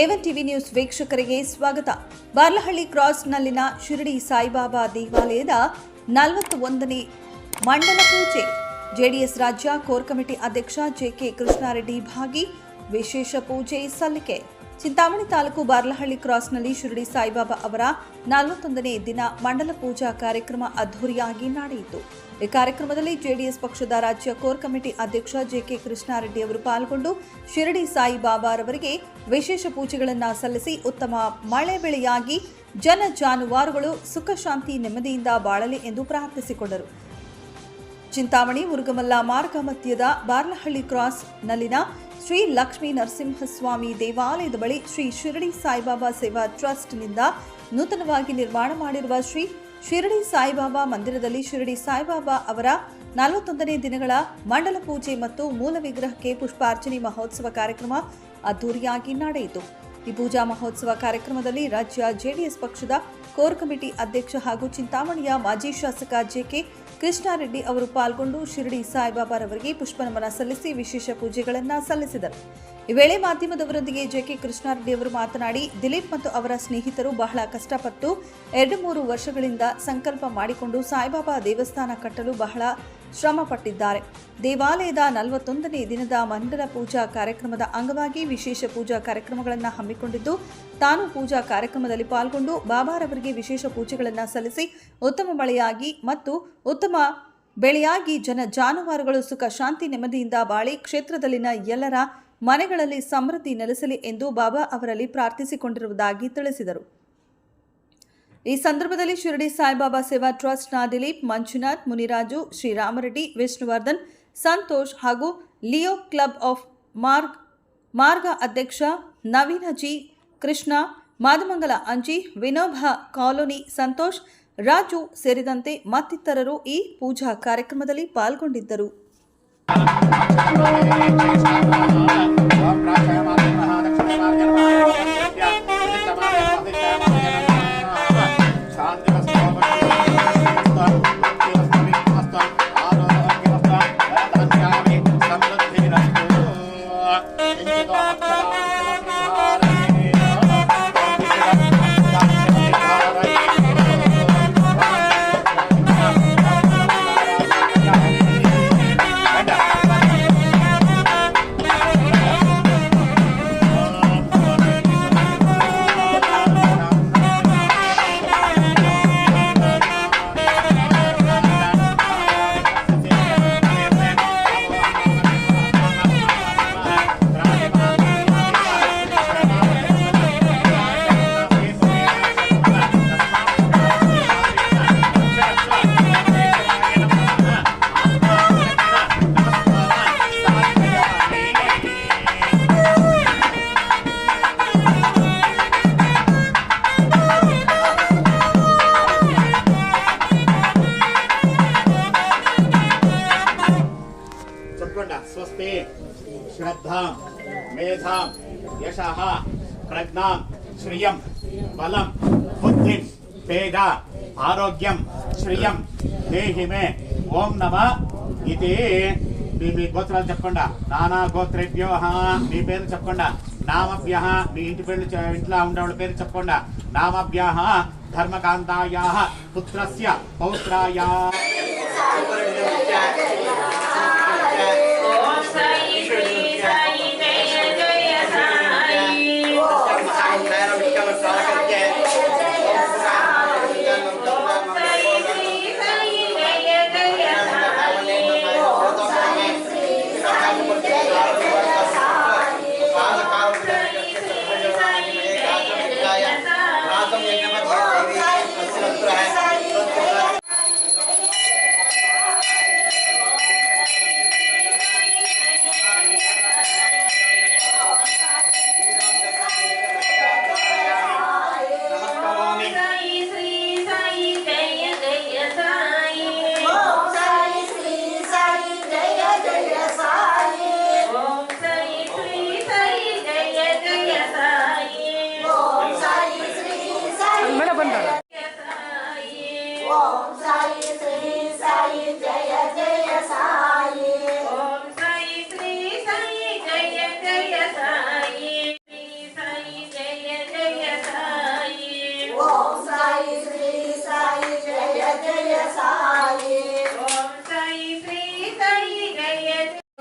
A one TV news ವೀಕ್ಷಕರಿಗೆ ಸ್ವಾಗತ. ಬಾರ್ಲಹಳ್ಳಿ ಕ್ರಾಸ್ನಲ್ಲಿನ ಶಿರಡಿ ಸಾಯಿಬಾಬಾ ದೇವಾಲಯದ ನಲವತ್ತ ಒಂದನೇ ಮಂಡಲ ಪೂಜೆ. ಜೆಡಿಎಸ್ ರಾಜ್ಯ ಕೋರ್ ಕಮಿಟಿ ಅಧ್ಯಕ್ಷ ಜೆಕೆ ಕೃಷ್ಣಾರೆಡ್ಡಿ ಭಾಗಿ ವಿಶೇಷ ಪೂಜೆ ಸಲ್ಲಿಕೆ. ಚಿಂತಾಮಣಿ ತಾಲೂಕು ಬಾರ್ಲಹಳ್ಳಿ ಕ್ರಾಸ್ನಲ್ಲಿ ಶಿರಡಿ ಸಾಯಿಬಾಬಾ ಅವರ ನಲವತ್ತೊಂದನೇ ದಿನ ಮಂಡಲ ಪೂಜಾ ಕಾರ್ಯಕ್ರಮ ಅದ್ದೂರಿಯಾಗಿ ನಡೆಯಿತು. ಈ ಕಾರ್ಯಕ್ರಮದಲ್ಲಿ ಜೆಡಿಎಸ್ ಪಕ್ಷದ ರಾಜ್ಯ ಕೋರ್ ಕಮಿಟಿ ಅಧ್ಯಕ್ಷ ಜೆಕೆ ಕೃಷ್ಣಾರೆಡ್ಡಿ ಅವರು ಪಾಲ್ಗೊಂಡು ಶಿರಡಿ ಸಾಯಿಬಾಬಾರವರಿಗೆ ವಿಶೇಷ ಪೂಜೆಗಳನ್ನು ಸಲ್ಲಿಸಿ ಉತ್ತಮ ಮಳೆ ಬೆಳೆಯಾಗಿ ಜನ ಜಾನುವಾರುಗಳು ಸುಖ ಶಾಂತಿ ನೆಮ್ಮದಿಯಿಂದ ಬಾಳಲಿ ಎಂದು ಪ್ರಾರ್ಥಿಸಿಕೊಂಡರು. ಚಿಂತಾಮಣಿ, ಮುರುಗಮಲ್ಲ ಮಾರ್ಗ ಮಧ್ಯದ ಬಾರ್ಲಹಳ್ಳಿ ಕ್ರಾಸ್ನಲ್ಲಿನ ಶ್ರೀ ಲಕ್ಷ್ಮೀ ನರಸಿಂಹಸ್ವಾಮಿ ದೇವಾಲಯದ ಬಳಿ ಶ್ರೀ ಶಿರಡಿ ಸಾಯಿಬಾಬಾ ಸೇವಾ ಟ್ರಸ್ಟ್ನಿಂದ ನೂತನವಾಗಿ ನಿರ್ಮಾಣ ಮಾಡಿರುವ ಶ್ರೀ ಶಿರಡಿ ಸಾಯಿಬಾಬಾ ಮಂದಿರದಲ್ಲಿ ಶಿರಡಿ ಸಾಯಿಬಾಬಾ ಅವರ ನಲವತ್ತೊಂದನೇ ದಿನಗಳ ಮಂಡಲ ಪೂಜೆ ಮತ್ತು ಮೂಲ ವಿಗ್ರಹಕ್ಕೆ ಪುಷ್ಪಾರ್ಚನೆ ಮಹೋತ್ಸವ ಕಾರ್ಯಕ್ರಮ ಅದ್ದೂರಿಯಾಗಿ ನಡೆಯಿತು. ಈ ಪೂಜಾ ಮಹೋತ್ಸವ ಕಾರ್ಯಕ್ರಮದಲ್ಲಿ ರಾಜ್ಯ ಜೆಡಿಎಸ್ ಪಕ್ಷದ ಕೋರ್ ಕಮಿಟಿ ಅಧ್ಯಕ್ಷ ಹಾಗೂ ಚಿಂತಾಮಣಿಯ ಮಾಜಿ ಶಾಸಕ ಜೆಕೆ ಕೃಷ್ಣಾರೆಡ್ಡಿ ಅವರು ಪಾಲ್ಗೊಂಡು ಶಿರಡಿ ಸಾಯಿಬಾಬಾರವರಿಗೆ ಪುಷ್ಪನಮನ ಸಲ್ಲಿಸಿ ವಿಶೇಷ ಪೂಜೆಗಳನ್ನು ಸಲ್ಲಿಸಿದರು. ಈ ವೇಳೆ ಮಾಧ್ಯಮದವರೊಂದಿಗೆ ಜೆಕೆ ಕೃಷ್ಣಾರೆಡ್ಡಿ ಅವರು ಮಾತನಾಡಿ, ದಿಲೀಪ್ ಮತ್ತು ಅವರ ಸ್ನೇಹಿತರು ಬಹಳ ಕಷ್ಟಪಟ್ಟು ಎರಡು ಮೂರು ವರ್ಷಗಳಿಂದ ಸಂಕಲ್ಪ ಮಾಡಿಕೊಂಡು ಸಾಯಿಬಾಬಾ ದೇವಸ್ಥಾನ ಕಟ್ಟಲು ಬಹಳ ಶ್ರಮ ಪಟ್ಟಿದ್ದಾರೆ ದೇವಾಲಯದ ನಲವತ್ತೊಂದನೇ ದಿನದ ಮಂಡಲ ಪೂಜಾ ಕಾರ್ಯಕ್ರಮದ ಅಂಗವಾಗಿ ವಿಶೇಷ ಪೂಜಾ ಕಾರ್ಯಕ್ರಮಗಳನ್ನು ಹಮ್ಮಿಕೊಂಡಿದ್ದು, ತಾನು ಪೂಜಾ ಕಾರ್ಯಕ್ರಮದಲ್ಲಿ ಪಾಲ್ಗೊಂಡು ಬಾಬಾರವರಿಗೆ ವಿಶೇಷ ಪೂಜೆಗಳನ್ನು ಸಲ್ಲಿಸಿ ಉತ್ತಮ ಮಳೆಯಾಗಿ ಮತ್ತು ಉತ್ತಮ ಬೆಳೆಯಾಗಿ ಜನ ಜಾನುವಾರುಗಳು ಸುಖ, ಶಾಂತಿ, ನೆಮ್ಮದಿಯಿಂದ ಬಾಳಿ ಕ್ಷೇತ್ರದಲ್ಲಿನ ಎಲ್ಲರ ಮನೆಗಳಲ್ಲಿ ಸಮೃದ್ಧಿ ನೆಲೆಸಲಿ ಎಂದು ಬಾಬಾ ಅವರಲ್ಲಿ ಪ್ರಾರ್ಥಿಸಿಕೊಂಡಿರುವುದಾಗಿ ತಿಳಿಸಿದರು. ಈ ಸಂದರ್ಭದಲ್ಲಿ ಶಿರಡಿ ಸಾಯಿಬಾಬಾ ಸೇವಾ ಟ್ರಸ್ಟ್ನ ದಿಲೀಪ್, ಮಂಜುನಾಥ್, ಮುನಿರಾಜು, ಶ್ರೀರಾಮರೆಡ್ಡಿ, ವಿಷ್ಣುವರ್ಧನ್, ಸಂತೋಷ್ ಹಾಗೂ ಲಿಯೋ ಕ್ಲಬ್ ಆಫ್ ಮಾರ್ಗ್, ಮಾರ್ಗ ಅಧ್ಯಕ್ಷ ನವೀನ ಜಿ ಕೃಷ್ಣ, ಮಾದಮಂಗಲ ಅಂಜಿ, ವಿನೋಭ ಕಾಲೋನಿ ಸಂತೋಷ್, ರಾಜು ಸೇರಿದಂತೆ ಮತ್ತಿತರರು ಈ ಪೂಜಾ ಕಾರ್ಯಕ್ರಮದಲ್ಲಿ ಪಾಲ್ಗೊಂಡಿದ್ದರು. శ్రద్ధాం మేధాం యశ ప్రజ్ఞాం శ్రియం బలం బుద్ధిం పేద ఆరోగ్యం శ్రియం దేహి మే ఓం నమ ఇది. మీ మీ గోత్రాలు చెప్పకుండా నానా గోత్రేభ్యో మీ పేర్లు చెప్పకుండా నామభ్య మీ ఇంటి పేర్లు ఇంట్లో ఉండేవాళ్ళ పేరు చెప్పకుండా నామభ్య ధర్మకాంతాయా పుత్రస్య పౌత్రాయా.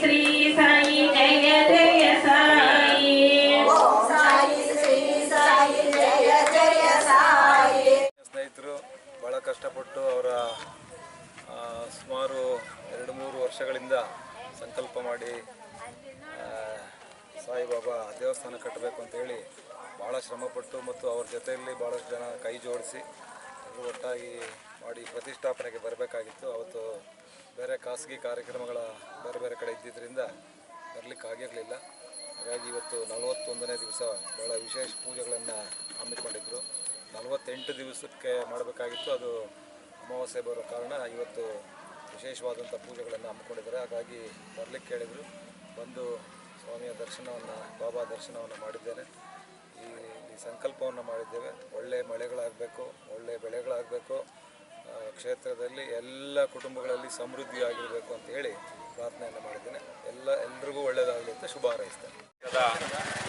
ಶ್ರೀ ಸಾಯಿ ಜಯ ಜಯ ಸಾಯಿ ಸ್ನೇಹಿತರು, ಬಹಳ ಕಷ್ಟಪಟ್ಟು ಅವರ ಸುಮಾರು ಎರಡು ಮೂರು ವರ್ಷಗಳಿಂದ ಸಂಕಲ್ಪ ಮಾಡಿ ಸಾಯಿಬಾಬಾ ದೇವಸ್ಥಾನ ಕಟ್ಟಬೇಕು ಅಂತ ಹೇಳಿ ಭಾಳ ಶ್ರಮಪಟ್ಟು ಮತ್ತು ಅವ್ರ ಜೊತೆಯಲ್ಲಿ ಭಾಳಷ್ಟು ಜನ ಕೈ ಜೋಡಿಸಿ, ಒಟ್ಟಾಗಿ ಮಾಡಿ ಪ್ರತಿಷ್ಠಾಪನೆಗೆ ಬರಬೇಕಾಗಿತ್ತು. ಅವತ್ತು ಬೇರೆ ಖಾಸಗಿ ಕಾರ್ಯಕ್ರಮಗಳ ಬೇರೆ ಬೇರೆ ಕಡೆ ಇದ್ದಿದ್ದರಿಂದ ಬರಲಿಕ್ಕೆ ಆಗಿರಲಿಲ್ಲ. ಹಾಗಾಗಿ ಇವತ್ತು ನಲವತ್ತೊಂದನೇ ದಿವಸ ಬಹಳ ವಿಶೇಷ ಪೂಜೆಗಳನ್ನು ಹಮ್ಮಿಕೊಂಡಿದ್ದರು ನಲವತ್ತೆಂಟು ದಿವಸಕ್ಕೆ ಮಾಡಬೇಕಾಗಿತ್ತು. ಅದು ಅಮಾವಾಸ್ಯೆ ಬರೋ ಕಾರಣ ಇವತ್ತು ವಿಶೇಷವಾದಂಥ ಪೂಜೆಗಳನ್ನು ಹಮ್ಮಿಕೊಂಡಿದ್ದಾರೆ. ಹಾಗಾಗಿ ಬರಲಿಕ್ಕೆ ಹೇಳಿದರು. ಬಂದು ಸ್ವಾಮಿಯ ದರ್ಶನವನ್ನು, ಬಾಬಾ ದರ್ಶನವನ್ನು ಮಾಡಿದ್ದೇನೆ. ಈ ಸಂಕಲ್ಪವನ್ನು ಮಾಡಿದ್ದೇವೆ. ಒಳ್ಳೆಯ ಮಳೆಗಳಾಗಬೇಕು ಒಳ್ಳೆಯ ಬೆಳೆಗಳಾಗಬೇಕು. ಕ್ಷೇತ್ರದಲ್ಲಿ ಎಲ್ಲ ಕುಟುಂಬಗಳಲ್ಲಿ ಸಮೃದ್ಧಿ ಆಗಿರಬೇಕು ಅಂತ ಹೇಳಿ ಪ್ರಾರ್ಥನೆಯನ್ನು ಮಾಡಿದ್ದೇನೆ. ಎಲ್ಲ, ಎಲ್ರಿಗೂ ಒಳ್ಳೆಯದಾಗಲಿ ಅಂತ ಶುಭ ಹಾರೈಸ್ತೇನೆ.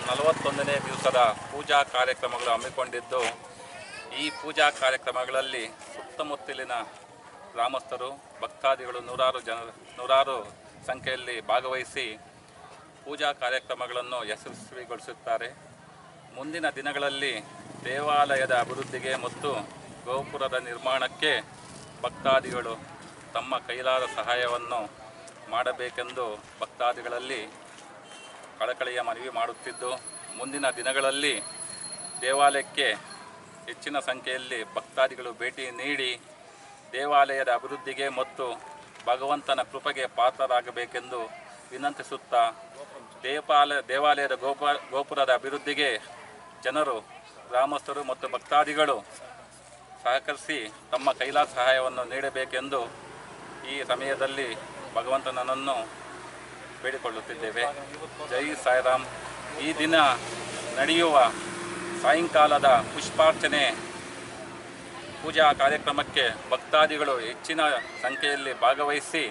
ನಲವತ್ತೊಂದನೇ ದಿವಸದ ಪೂಜಾ ಕಾರ್ಯಕ್ರಮಗಳು ಹಮ್ಮಿಕೊಂಡಿದ್ದು, ಈ ಪೂಜಾ ಕಾರ್ಯಕ್ರಮಗಳಲ್ಲಿ ಸುತ್ತಮುತ್ತಲಿನ ಗ್ರಾಮಸ್ಥರು, ಭಕ್ತಾದಿಗಳು ನೂರಾರು ಜನ, ನೂರಾರು ಸಂಖ್ಯೆಯಲ್ಲಿ ಭಾಗವಹಿಸಿ ಪೂಜಾ ಕಾರ್ಯಕ್ರಮಗಳನ್ನು ಯಶಸ್ವಿಗೊಳಿಸುತ್ತಾರೆ. ಮುಂದಿನ ದಿನಗಳಲ್ಲಿ ದೇವಾಲಯದ ಅಭಿವೃದ್ಧಿಗೆ ಮತ್ತು ಗೋಪುರದ ನಿರ್ಮಾಣಕ್ಕೆ ಭಕ್ತಾದಿಗಳು ತಮ್ಮ ಕೈಲಾದ ಸಹಾಯವನ್ನು ಮಾಡಬೇಕೆಂದು ಭಕ್ತಾದಿಗಳಲ್ಲಿ ಕಳಕಳಿಯ ಮನವಿ ಮಾಡುತ್ತಿದ್ದು, ಮುಂದಿನ ದಿನಗಳಲ್ಲಿ ದೇವಾಲಯಕ್ಕೆ ಹೆಚ್ಚಿನ ಸಂಖ್ಯೆಯಲ್ಲಿ ಭಕ್ತಾದಿಗಳು ಭೇಟಿ ನೀಡಿ ದೇವಾಲಯದ ಅಭಿವೃದ್ಧಿಗೆ ಮತ್ತು ಭಗವಂತನ ಕೃಪೆಗೆ ಪಾತ್ರರಾಗಬೇಕೆಂದು ವಿನಂತಿಸುತ್ತಾ ದೇವಾಲಯ ದೇವಾಲಯದ ಗೋಪ, ಗೋಪುರದ ಅಭಿವೃದ್ಧಿಗೆ ಜನರು, ಗ್ರಾಮಸ್ಥರು ಮತ್ತು ಭಕ್ತಾದಿಗಳು ಸಹಕರಿಸಿ ತಮ್ಮ ಕೈಲಾ ಸಹಾಯವನ್ನು ನೀಡಬೇಕೆಂದು ಈ ಸಮಯದಲ್ಲಿ ಭಗವಂತನನ್ನು ಬೇಡಿಕೊಳ್ಳುತ್ತಿದ್ದೇವೆ. ಜೈ ಸಾಯಿರಾಮ್. ಈ ದಿನ ನಡೆಯುವ ಸಾಯಂಕಾಲದ ಪುಷ್ಪಾರ್ಚನೆ ಪೂಜಾ ಕಾರ್ಯಕ್ರಮಕ್ಕೆ ಭಕ್ತಾದಿಗಳು ಹೆಚ್ಚಿನ ಸಂಖ್ಯೆಯಲ್ಲಿ ಭಾಗವಹಿಸಿ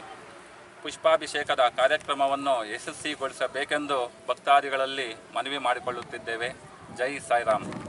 ಪುಷ್ಪಾಭಿಷೇಕದ ಕಾರ್ಯಕ್ರಮವನ್ನು ಯಶಸ್ವಿಗೊಳಿಸಬೇಕೆಂದು ಭಕ್ತಾದಿಗಳಲ್ಲಿ ಮನವಿ ಮಾಡಿಕೊಳ್ಳುತ್ತಿದ್ದೇವೆ. ಜೈ ಸಾಯಿರಾಮ್.